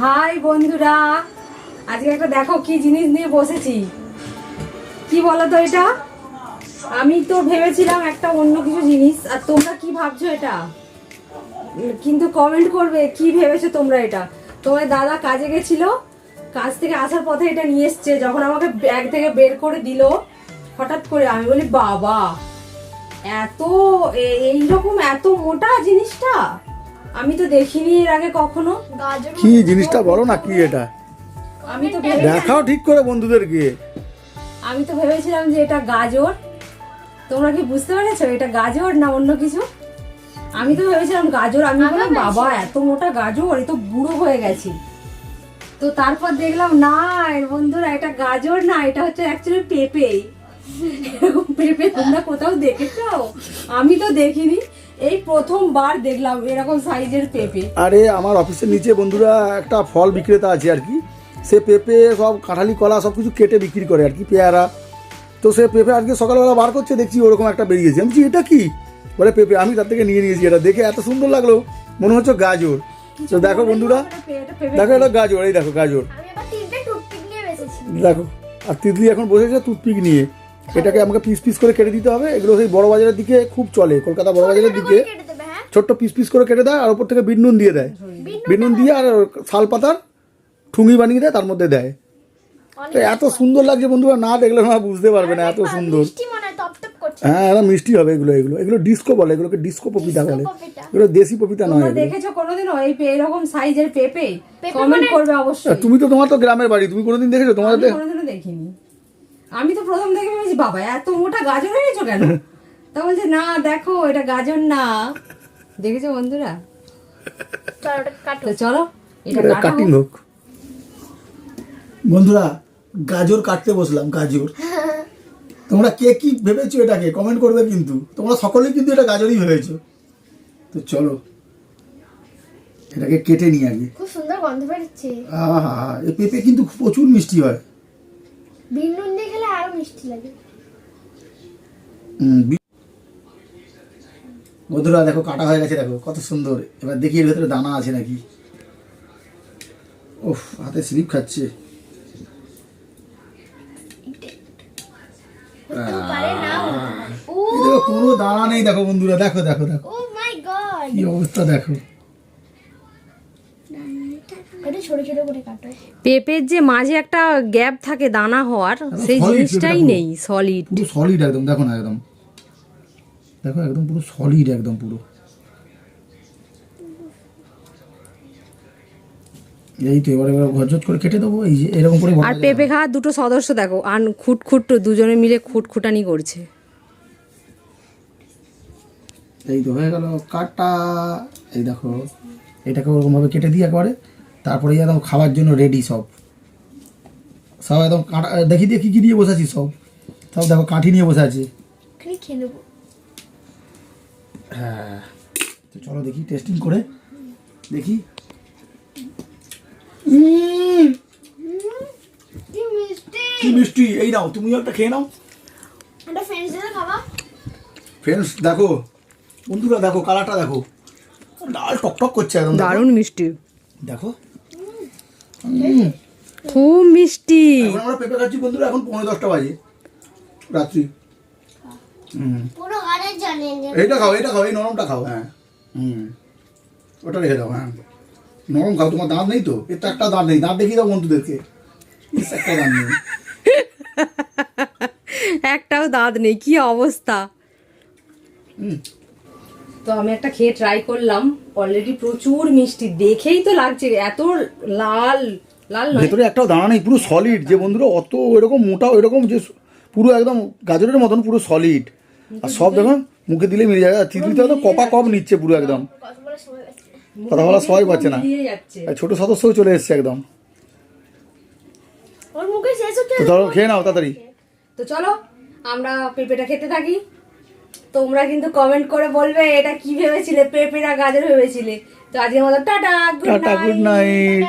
High বন্ধুরা, আজকে একটা দেখো কি জিনিস নিয়ে বসেছি। কি বলো তো এটা? আমি তো ভেবেছিলাম একটা অন্য কিছু জিনিস, আর তোমরা কি ভাবছ এটা? কিন্তু কমেন্ট করবে, কি ভেবেছো তোমরা এটা? তোমার দাদা কাজে গেছিল, কাজ থেকে আসার পথে এটা নিয়ে এসছে, যখন আমাকে ব্যাগ থেকে বের করে দিল, হঠাৎ করে আমি বলি, বাবা, এত এইরকম এত মোটা জিনিসটা? আমি তো দেখিনি এর আগে কখনো। গাজর কি জিনিসটা বলো না কি এটা? আমি তো ভেবে দেখাও ঠিক করে বন্ধুদেরকে আমি তো ভেবেছিলাম যে এটা গাজর। তোমরা কি বুঝতে পেরেছ এটা গাজর না অন্য কিছু? আমি তো ভেবেছিলাম গাজর। আমি বললাম বাবা এত মোটা গাজর এ তো বুড়ো হয়ে গেছি। তো তারপর দেখলাম না এর বন্ধুরা এটা গাজর না এটা হচ্ছে অ্যাকচুয়ালি পেঁপে। এরকম পেঁপে তোমরা কোথাও দেখেছ? আমি তো দেখিনি। এই প্রথমবার দেখলাম এরকম সাইজের পেঁপে। আরে আমার অফিসের নিচে বন্ধুরা একটা ফল বিক্রেতা আছে আর কি। সে পেঁপে সব কাঁঠালি কলা সব কিছু কেটে বিক্রি করে আর কি পেয়ারা। তো সে পেঁপে আজকে সকালবেলা বার করছে দেখছি ওরকম একটা বেরিয়েছে। আমি বলছি, এটা কি? বলে পেঁপে আমি তার থেকে নিয়ে নিয়েছি এটা দেখে এত সুন্দর লাগল। মনে হচ্ছে গাজর। তো দেখো বন্ধুরা দেখো এটা গাজর এই দেখো গাজর। দেখো আর তিতলি এখন বসেছে টুথপিক নিয়ে। এটাকে আমাকে পিস পিস করে কেটে দিতে হবে। এগুলো সেই বড় বাজারের দিকে খুব চলে কলকাতা বড় বাজারের দিকে। হ্যাঁ? ছোট্ট পিস পিস করে কেটে দেয় আর ওপর থেকে বিট নুন দিয়ে দেয়। বিট নুন দিয়ে আর শাল পাতার ঠুঙি বানিয়ে দেয় তার মধ্যে দেয়। তো এত সুন্দর। লাগছে বন্ধুরা না দেখলে না বুঝতে পারবে না এত সুন্দর। মিষ্টি মনে হয় টপ টপ করছে। হ্যাঁ একদম মিষ্টি হবে এগুলো এগুলো। এগুলো ডিস্কো বলে এগুলোকে ডিস্কো পপিতা বলে। এগুলো দেশি পপিতা নয় দেখেছ কোনোদিনও এই এরকম সাইজের পেঁপে? কমেন্ট মানে- করবে অবশ্যই। তুমি তো তোমার তো গ্রামের বাড়ি তুমি কোনোদিন দেখেছ? তোমার দেখিনি। আমি তো প্রথম দেখে ভেবেছি বাবা এত মোটা গাজর এনেছো কেন? তা বলছে না দেখো এটা গাজর না। দেখেছ বন্ধুরা? চলো ওটা কাটো। তো চলো এটা কাটিং হোক। বন্ধুরা গাজর কাটতে বসলাম গাজর। তোমরা কে কি ভেবেছো এটাকে? কমেন্ট করবে কিন্তু। তোমরা সকলেই কিন্তু এটা গাজরই ভেবেছো। তো চলো এটাকে কেটে নিই আগে। খুব সুন্দর গন্ধ বেরোচ্ছে। আহা এই পেঁপে কিন্তু প্রচুর মিষ্টি হয়। বিন দিয়ে খেলে আরও মিষ্টি লাগে। বন্ধুরা দেখো কাটা হয়ে গেছে দেখো কত সুন্দর। এবার দেখি এর ভেতরে দানা আছে নাকি। ওফ হাতে স্লিপ খাচ্ছে। ও কোনো দানা নেই দেখো বন্ধুরা। দেখো দেখো দেখো। ও কি অবস্থা দেখো। ছোট ছোট করে কাটো। পেঁপের যে মাঝে একটা গ্যাপ থাকে দানা হওয়ার সেই জিনিসটাই নেই সলিড পুরো সলিড একদম দেখো না একদম। দেখো একদম পুরো সলিড একদম পুরো। এই তো এবার এবার ঘরজত করে কেটে দেবো এই যে এরকম করে আর পেঁপে খাওয়ার দুটো সদস্য দেখো আন খুটখুট দুজনে মিলে খুটখুটানি করছে। এই তো হয়ে গেল কাটা। এই দেখো এটাকে ওরকমভাবে কেটে দিই একবারে। তারপরে একদম খাওয়ার জন্য রেডি সব। সব একদম কাটা দেখি দেখি কী নিয়ে বসে আছি সব। সব দেখো কাঠি নিয়ে বসে আছে। হ্যাঁ তো চলো দেখি টেস্টিং করে। দেখি। কি মিষ্টি। এই নাও তুমিও একটা খেয়ে নাও। ফ্রেন্ডস দেখো। বন্ধুরা দেখো কালারটা দেখো। লাল টকটক করছে একদম দেখো। দারুণ মিষ্টি। দেখো। খুব মিষ্টি। এখন আমরা পেঁপে খাচ্ছি বন্ধুরা এখন পনেরো দশটা বাজে রাত্রি। এইটা খাও এইটা খাও এই নরমটা খাও হ্যাঁ। হুম ওটা রেখে দাও হ্যাঁ। নরম খাও তোমার দাঁত নেই তো? এর তো একটা দাঁত নেই দাঁত দেখিয়ে দাও বন্ধুদেরকে। একটা দাঁত নেই। একটাও দাঁত নেই কি অবস্থা? হুম। তো আমি একটা খেয়ে ট্রাই করলাম। অলরেডি প্রচুর মিষ্টি। দেখেই তো লাগছে এত লাল লাল নয়। ভেতরে একটাও দানা নেই পুরো সলিড যে বন্ধুরা অত এরকম মোটা এরকম যে পুরো একদম গাজরের মতন পুরো সলিড আর সব দেখুন মুখে দিলে মিলে যাবে আর তিতলিতে তো কপা কপ নিচ্ছে পুরো একদম। কথা বলে সবাই পাচ্ছে না। আর ছোট সদস্যও চলে এসছে একদম। তো ধরো খেয়ে নাও তাড়াতাড়ি। তো চলো আমরা পেঁপেটা খেতে থাকি। তোমরা কিন্তু কমেন্ট করে বলবে এটা কি ভেবেছিলে? পেঁপে না গাজর ভেবেছিলে? তো আজকের মতো টাটা গুড নাইট